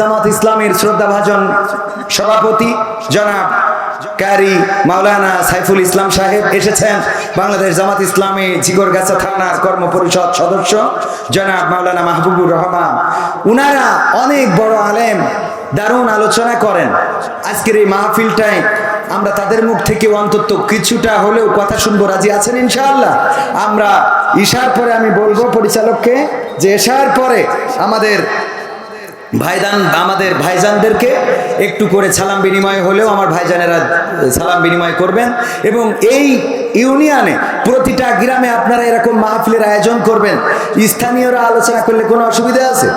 জামাত ইসলামের শ্রদ্ধাভাজন সভাপতি জনাব কারি মাওলানা সাইফুল ইসলাম সাহেব এসেছেন। বাংলাদেশ জামাত ইসলামী জিগরগাছা থানার কর্মপরিষদ সদস্য জনাব মাওলানা মাহবুবুর রহমান। উনারা অনেক বড় আলেম, দারুণ আলোচনা করেন। আজকের এই মাহফিলটায় আমরা তাদের মুখ থেকে অন্তত কিছুটা হলেও কথা শুনব। রাজি আছেন ইনশাআল্লাহ? আমরা ঈশার পরে আমি বলব পরিচালককে যে এশার পরে আমাদের ভাইজান, আমাদের ভাইজানদেরকে একটু করে সালাম বিনিময় হলেও আমার ভাইজানেরা সালাম বিনিময় করবেন। এবং এই ইউনিয়নে প্রতিটা গ্রামে আপনারা এরকম মাহফিলের আয়োজন করবেন। স্থানীয়রা আলোচনা করলে কোনো অসুবিধা আছে?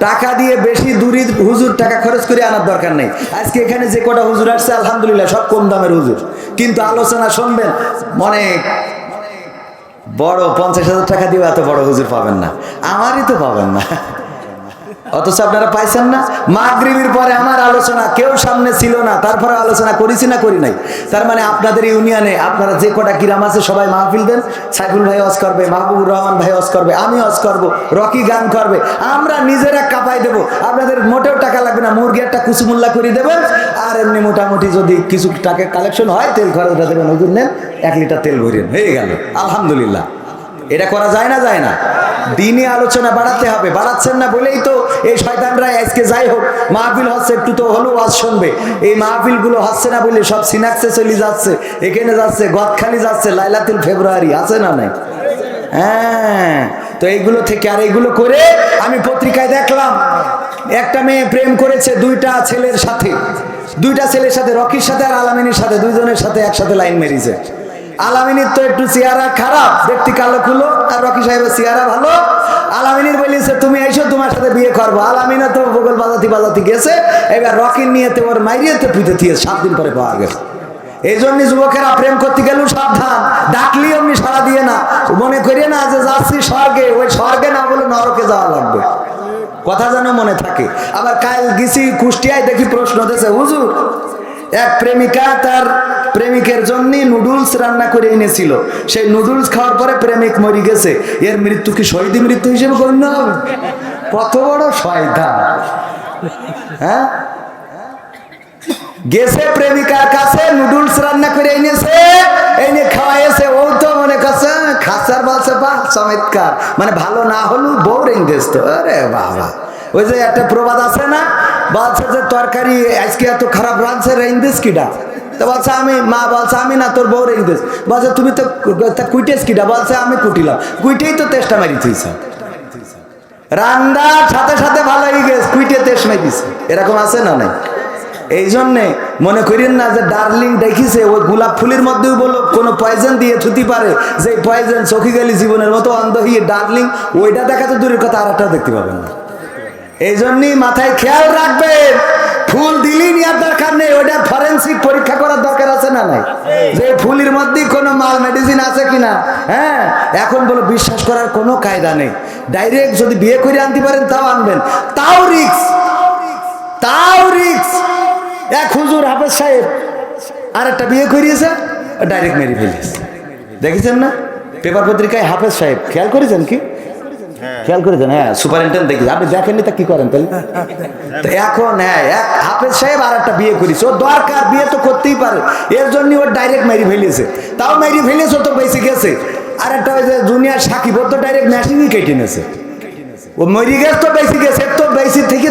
টাকা দিয়ে বেশি দূরি হুজুর টাকা খরচ করে আনার দরকার নেই। আজকে এখানে যে কটা হুজুর আসছে, আলহামদুলিল্লাহ, সব কম দামের হুজুর। কিন্তু আলোচনা শুনবেন অনেক বড় পঞ্চাশ হাজার টাকা দিয়ে এত বড় হুজুর পাবেন না। আমারই তো পাবেন না। অথচ আপনারা পাইছেন না? মাগরিবির পরে আমার আলোচনা কেউ সামনে ছিল না, তারপরে আলোচনা করেছি না করি নাই। তার মানে আপনাদের ইউনিয়নে আপনারা যে কটা কিরাম আছে সবাই মাহফিল দেন। সাইফুল ভাই অস করবে, মাহবুবুর রহমান ভাই অস করবে, আমি অস করব, রকি গান করবে। আমরা নিজেরা কাপাই দেব। আপনাদের মোটেও টাকা লাগবে না, মুরগি একটা কুচুমুল্লা করে দেবেন আর এমনি মোটামুটি যদি কিছু টাকা কালেকশন হয়, তেল খরচটা দেবেন। হুজুর নেন এক লিটার তেল ভরিয়েন হয়ে গেল। আলহামদুলিল্লাহ। এটা করা যায় না যায় না। দিনে আলোচনা বাড়াতে হবে। বাড়াচ্ছেন না বলেই তো এই শয়তানরা আজকে যাই হোক, মাহফিল হচ্ছে একটু তো হলেও আজ শুনবে। এই মাহফিলগুলো হচ্ছে না বলে সব সিনাক্সে চলে যাচ্ছে, এখানে যাচ্ছে গদখালি যাচ্ছে, লাইলাতুল ফেব্রুয়ারি, আছে না নাই? হ্যাঁ তো এইগুলো থেকে আর এইগুলো করে আমি পত্রিকায় দেখলাম, একটা মেয়ে প্রেম করেছে দুইটা ছেলের সাথে। দুইটা ছেলের সাথে, রকির সাথে আর আলামিনীর সাথে, দুইজনের সাথে একসাথে লাইন মেরিছে। আলামিনীর তো একটু চেহারা খারাপ। দেখতে কালো খুলো, আর রকি সাহেবের চেহারা ভালো। আলামিনীর বলিছে তুমি এসো তোমার সাথে বিয়ে করব। আলামিনা তো ভূগোল বাজাতি বাজাতি গেছে। এবার রকির নিয়ে তো ওর মাইরিয়ে তো পিঠে দিয়ে সাত দিন পরে পাওয়া গেছে। এই জন্য যুবকেরা প্রেম করতে গেলেও সাবধান। ডাকলি অমনি সারা দিয়ে না। মনে করিয়ে না যে যাচ্ছি স্বর্গে। ওই স্বর্গে না বলে নরকে যাওয়া লাগবে। কথা যেন মনে থাকে। আবার কাল গেছি কুষ্টিয়ায় দেখি প্রশ্ন দিয়েছে, হুজুর, এক প্রেমিকা তার প্রেমিকের জন্য নুডলস রান্না করে এনেছিল। সেই নুডলস খাওয়ার পরে প্রেমিক মরে গেছে। এর মৃত্যু কি শহীদ মৃত্যু হিসেবে গণ্য হবে? কত বড় শয়তান। হ্যাঁ? গেছে প্রেমিকার কাছে, নুডলস রান্না করে এনেছে, এনে খাওয়াইছে। ও তো মনে করছে খাসার বলছে, বাহ, চমৎকার। মানে ভালো না হলেও বউ রেঙ্গেছ তো। আরে বাবা। ওই যে একটা প্রবাদ আছে না? বলছে যে, তরকারি আজকে এত খারাপ রাঁধছে রেঞ্জেস কিডা? তো বলছে আমি, মা বলছে, আমি না, তোর বউ রেঞ্জেস বলছে, তুমি তো কুইটেস কিডা বলছে, আমি কুটিলাম। কুইটেই তো তেষ্টা মারি থইছে রান্নার সাথে সাথে ভালো হয়ে গেছে, কুইটে তেস মারিছে এরকম আছে না নাই? এই জন্যে মনে করেন না যে ডার্লিং দেখিছে, ওই গোলাপ ফুলের মধ্যেও বলো, কোনো পয়জন দিয়ে ছুটি পারে, যে পয়জন চোখে গেলি জীবনের মতো অন্ধ হয়ে ডার্লিং, ওইটা দেখা তো দূরের কথা, আর একটা দেখতে পাবেন না। এই জন্যই মাথায় খেয়াল রাখবেন, ফুল দিলি নেওয়ার দরকার নেই, ওইটা ফরেন্সিক পরীক্ষা করার দরকার আছে না নাই? যে ফুলের মধ্যে কোনো মাল মেডিসিন আছে কিনা? হ্যাঁ? এখন বলো বিশ্বাস করার কোনো কায়দা নেই। ডাইরেক্ট যদি বিয়ে করে আনতে পারেন তাও আনবেন। তাও রিক্স তাও রিক্স এক হুজুর হাফেজ সাহেব আর একটা বিয়ে করিয়েছে ডাইরেক্ট মেরে ফেলিয়েছে দেখেছেন না? পেপার পত্রিকায় হাফেজ সাহেব খেয়াল করেছেন কি? খেয়াল করেছেন? হ্যাঁ সুপারিনটেন্ডেন্ট দেখি আপনি দেখেননি তা কি করেন তাহলে? তো এখন হ্যাঁ এক হাফেজ সাহেব আর একটা বিয়ে করিস ও দরকার বিয়ে তো করতেই পারে। এর জন্য ওর ডাইরেক্ট মেরি ফেলিয়েছে তাও মেরি ফেলিয়েছে ও তো বেশি গেছে। আর একটা ওই যে জুনিয়ার সাকিব ওর তো ডাইরেক্ট মেশিনই কেটে নেছে ও মরি গেছে তো বেশি গেছে। তো বেশি থেকে